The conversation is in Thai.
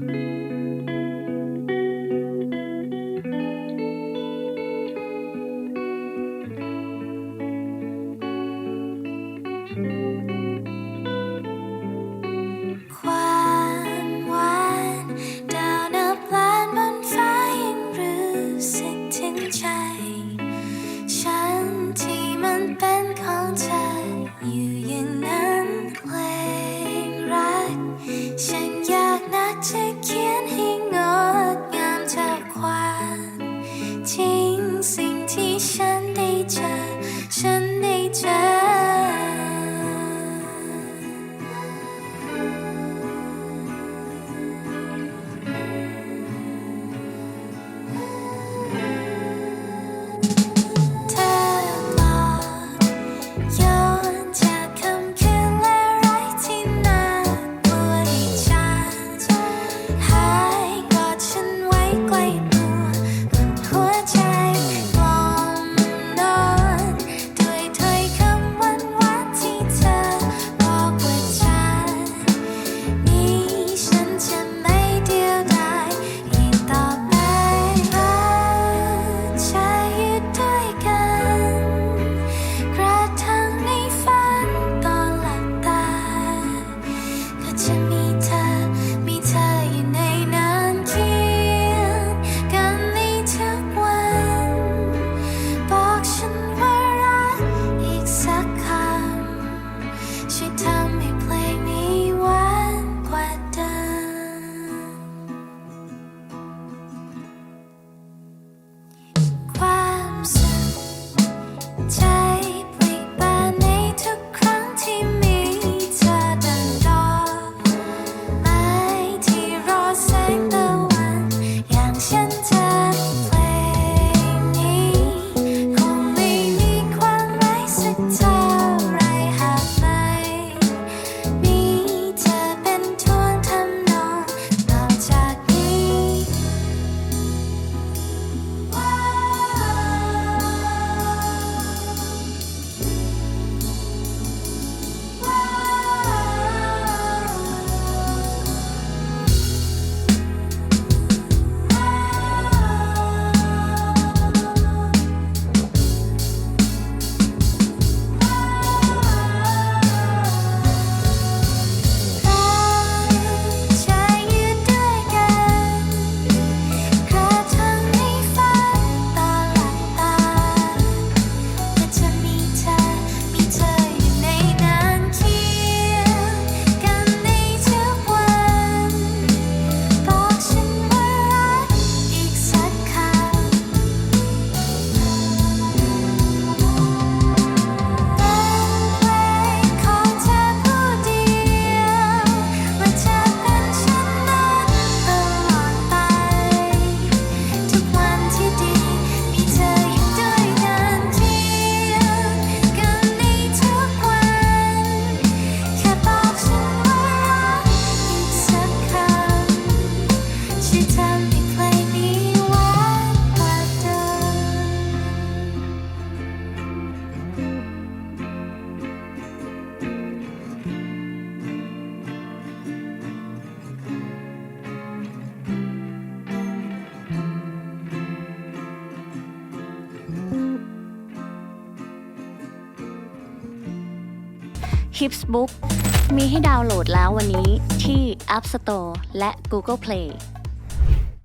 Thank mm. you. 情。watching คลิปส์บุ๊กมีให้ดาวน์โหลดแล้ววันนี้ที่ App Store และ Google Play